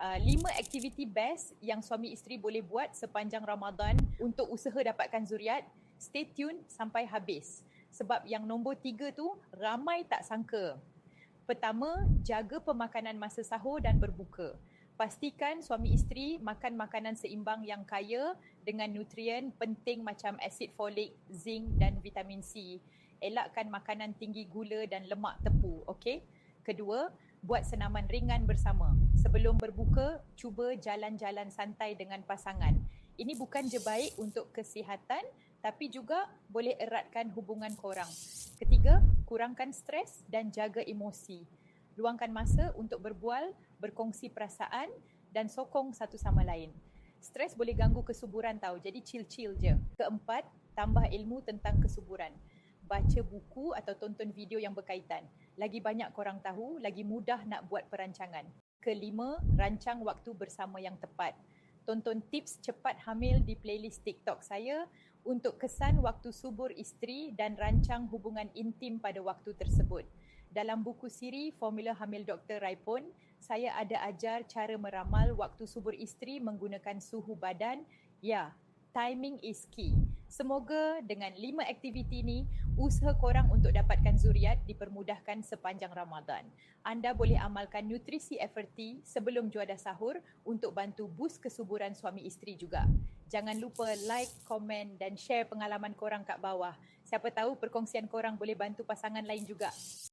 uh, lima aktiviti best yang suami isteri boleh buat sepanjang Ramadan untuk usaha dapatkan zuriat. Stay tune sampai habis. Sebab yang nombor tiga tu ramai tak sangka. Pertama, jaga pemakanan masa sahur dan berbuka. Pastikan suami isteri makan makanan seimbang yang kaya dengan nutrien penting macam asid folik, zinc dan vitamin C. Elakkan makanan tinggi gula dan lemak tepu, okey? Kedua, buat senaman ringan bersama. Sebelum berbuka, cuba jalan-jalan santai dengan pasangan. Ini bukan je baik untuk kesihatan tapi juga boleh eratkan hubungan korang. Ketiga, kurangkan stres dan jaga emosi. Luangkan masa untuk berbual, berkongsi perasaan dan sokong satu sama lain. Stres boleh ganggu kesuburan tau, jadi chill-chill je. Keempat, tambah ilmu tentang kesuburan. Baca buku atau tonton video yang berkaitan. Lagi banyak korang tahu, lagi mudah nak buat perancangan. Kelima, rancang waktu bersama yang tepat. Tonton tips cepat hamil di playlist TikTok saya untuk kesan waktu subur isteri dan rancang hubungan intim pada waktu tersebut. Dalam buku siri Formula Hamil Dr. Raipon, saya ada ajar cara meramal waktu subur isteri menggunakan suhu badan. Ya, timing is key. Semoga dengan lima aktiviti ini, usaha korang untuk dapatkan zuriat dipermudahkan sepanjang Ramadan. Anda boleh amalkan nutrisi FRT sebelum juadah sahur untuk bantu boost kesuburan suami isteri juga. Jangan lupa like, komen dan share pengalaman korang kat bawah. Siapa tahu perkongsian korang boleh bantu pasangan lain juga.